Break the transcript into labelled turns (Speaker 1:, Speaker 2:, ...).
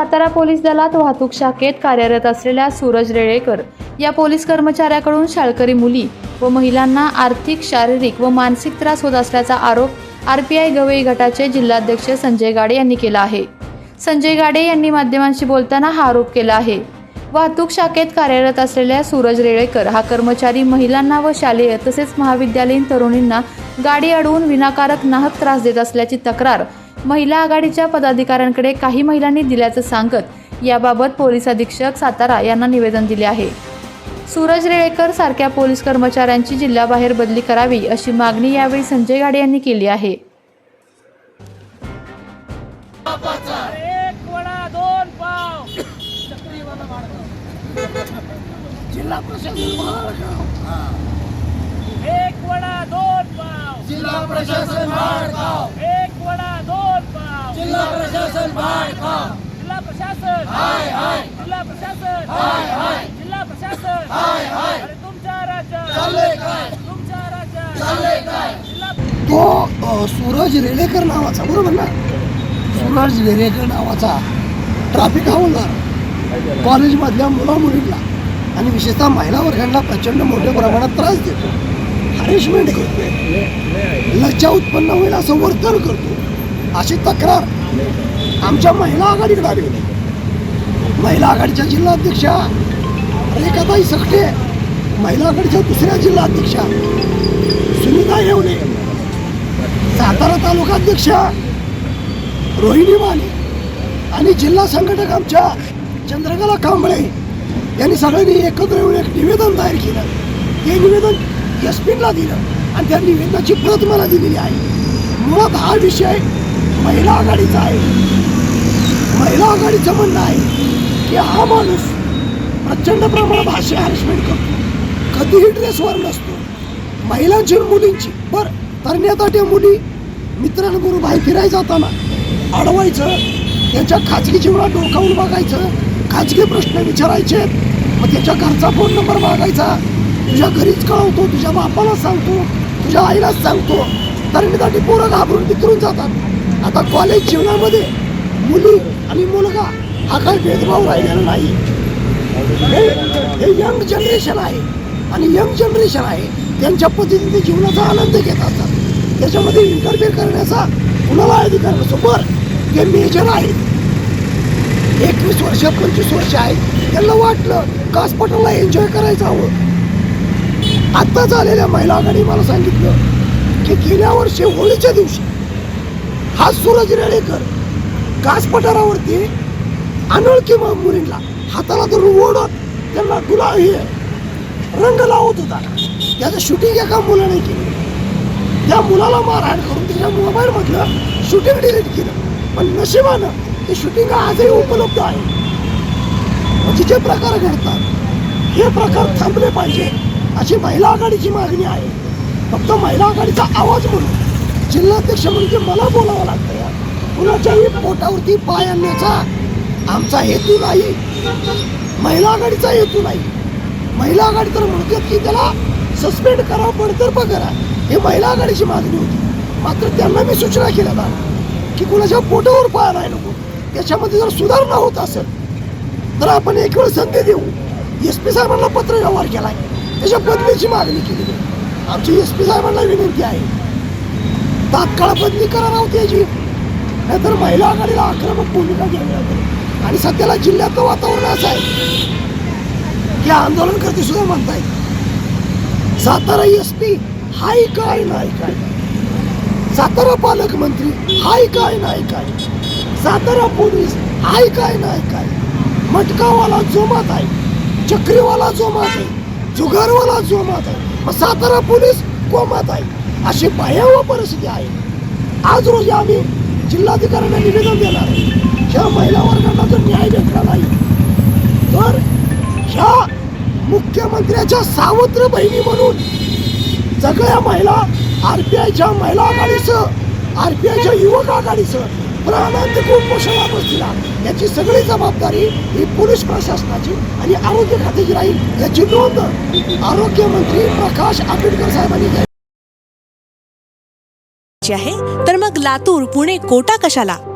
Speaker 1: Satara police दलात वाहतूक शाखेत कार्यरत असलेल्या सूरज रेळेकर या पोलीस कर्मचाऱ्याकडून शाळकरी मुली व महिलांना आर्थिक शारीरिक व मानसिक त्रास होत असल्याचा आरोप आर पी आय गवई गटाचे जिल्हाध्यक्ष संजय गाडे यांनी केला आहे. संजय गाडे यांनी माध्यमांशी बोलताना हा आरोप केला आहे. वाहतूक शाखेत कार्यरत असलेल्या सूरज रेळेकर हा कर्मचारी महिलांना व शालेय तसेच महाविद्यालयीन तरुणींना गाडी अडवून विनाकारक नाहक त्रास देत असल्याची तक्रार महिला आघाडीच्या पदाधिकाऱ्यांकडे काही महिलांनी दिल्याचं सांगत याबाबत पोलीस अधीक्षक सातारा यांना निवेदन दिले आहे. सूरज रेळेकर सारख्या पोलीस कर्मचाऱ्यांची जिल्ह्याबाहेर बदली करावी अशी मागणी यावेळी संजय गाडे यांनी केली आहे.
Speaker 2: एक वडा दोन पाव.
Speaker 3: जिल्हा प्रशासन महाराष्ट्र
Speaker 2: एक वडा दोन पाव.
Speaker 3: जिल्हा प्रशासन महाराष्ट्र
Speaker 2: एक वडा दोन पाव
Speaker 3: जिल्हा प्रशासन महाराष्ट्र
Speaker 2: जिल्हा प्रशासन
Speaker 3: हाय हाय.
Speaker 2: जिल्हा प्रशासन.
Speaker 3: हाय हाय.
Speaker 2: जिल्हा प्रशासन.
Speaker 3: हाय हाय.
Speaker 2: अरे तुमच्या राज्यात.
Speaker 3: चाललंय काय?
Speaker 2: तुमच्या राज्यात.
Speaker 3: चाललंय काय?
Speaker 2: जिल्हा
Speaker 3: तो अ, सूरज रेलेकर नावाचा बरोबर ना? सूरज रेलेकर नावाचा ट्रॅफिक हवालदार. कॉलेजमधल्या मुला मुलींना आणि विशेषतः महिला वर्गांना प्रचंड मोठ्या प्रमाणात त्रास देतो. हरेशमेंट करतो लज्जा उत्पन्न होईल असं वर्तन करतो अशी तक्रार आमच्या महिला आघाडीकडे आली होती. महिला आघाडीच्या जिल्हाध्यक्षा रेखाताई सकटे महिला आघाडीच्या दुसऱ्या जिल्हाध्यक्षा सुनीता येवले सातारा तालुकाध्यक्षा रोहिणी माने आणि जिल्हा संघटक आमच्या चंद्रकला कांबळे यांनी सगळ्यांनी एकत्र येऊन एक निवेदन तयार केलं. ते निवेदन एस पीला दिलं आणि त्या निवेदनाची प्रत मला दिलेली आहे. मुळात हा विषय महिला आघाडीचा आहे. महिला आघाडीचं म्हणणं आहे की हा माणूस प्रचंड प्रमाणात भाषे हॅरेसमेंट करतो. कधीही ड्रेसवर नसतो. महिलांची मुलींची. बर तरण्याताट्या मुली मित्रांबरोबर बाहेर फिरायला जाताना अडवायचं त्यांच्या खाजगी जीवनात डोकावून बघायचं खाजगी प्रश्न विचारायचे मग त्याच्या घरचा फोन नंबर मागायचा. तुझ्या घरीच कळवतो तुझ्या बापाला सांगतो तुझ्या आईलाच सांगतो. तरण्याताटी पोरं घाबरून बितरून जातात. आता कॉलेज जीवनामध्ये मुली आणि मुलगा हा काही भेदभाव राहिलेला नाही. हे हे यंग जनरेशन आहे. आणि यंग जनरेशन आहे त्यांच्या पद्धतीने जीवनाचा आनंद घेत असतात. त्याच्यामध्ये इंटरफेअर करण्याचा कुणाला अधिकार नसतो. बरं ते मेजर आहेत एकवीस वर्ष पंचवीस वर्ष आहेत त्यांना वाटलं कासपटाला एन्जॉय करायचं हवं? आत्ताच आलेल्या महिला आघाडी मला सांगितलं की गेल्या वर्षी होळीच्या दिवशी हा सूरज रेळेकर कास पठारावरती अनोळखी मुलींना हाताला धरून ओढत त्यांना गुलाब हे रंग लावत होता. त्याचं शूटिंग एका मुलाने केलं. त्या मुलाला मारहाण करून त्याच्या मोबाईल मधलं शूटिंग डिलीट केलं. पण नशिबानं ते शूटिंग आजही उपलब्ध आहे. म्हणजे जे प्रकार घडतात हे प्रकार थांबले पाहिजे अशी महिला आघाडीची मागणी आहे. फक्त महिला आघाडीचा आवाज म्हणून जिल्हाध्यक्ष म्हणजे मला बोलावं लागतं कुणाच्याही पोटावरती पाय आणण्याचा आमचा हेतू नाही. महिला आघाडीचा हेतू नाही. महिला आघाडी तर म्हणतात की त्याला सस्पेंड करा बडतर्फ करा. हे महिला आघाडीची मागणी होती. मात्र त्यांना मी सूचना केल्या ना की कुणाच्या पोटावर पाय नाही नको. त्याच्यामध्ये जर सुधारणा होत असेल तर आपण एक वेळ संधी देऊ. एस पी साहेबांना पत्र व्यवहार केला आहे त्याच्या बदलीची मागणी केली. आमची एस पी साहेबांना विनंती आहे. तात्काळ बदली करा राहू त्याची. नाहीतर महिला आघाडीला आक्रमक भूमिका घ्यावी लागेल आणि सध्याला जिल्ह्याचं वातावरण असं आहे की आंदोलनकर्ते सुद्धा म्हणतायत सातारा एस पी हाय काय नाही काय? सातारा पालकमंत्री हाय काय नाही काय? सातारा पोलीस हाय काय नाही काय? मटकावाला जोमात आहे चक्रीवाला जोमात आहे जुगारवाला जोमात आहे मग सातारा पोलीस कोमात आहे? अशी भयावह परिस्थिती आहे. आज रोजी आम्ही जिल्हाधिकाऱ्यांना निवेदन देणार आहे. ह्या महिला वर्गांना जर न्याय भेटला नाही तर ह्या मुख्यमंत्र्याच्या सावत्र बहिणी म्हणून सगळ्या महिला आर पी आयच्या महिला आघाडीचं आर पी आयच्या युवक आघाडीचं प्राणांत कुपोषणा बसतील याची सगळी जबाबदारी ही पोलीस प्रशासनाची आणि आरोग्य खात्याची राहील याची नोंद आरोग्यमंत्री प्रकाश आंबेडकर साहेबांनी घ्यायची
Speaker 4: आहे. तर मग लातूर पुणे कोटा कशाला?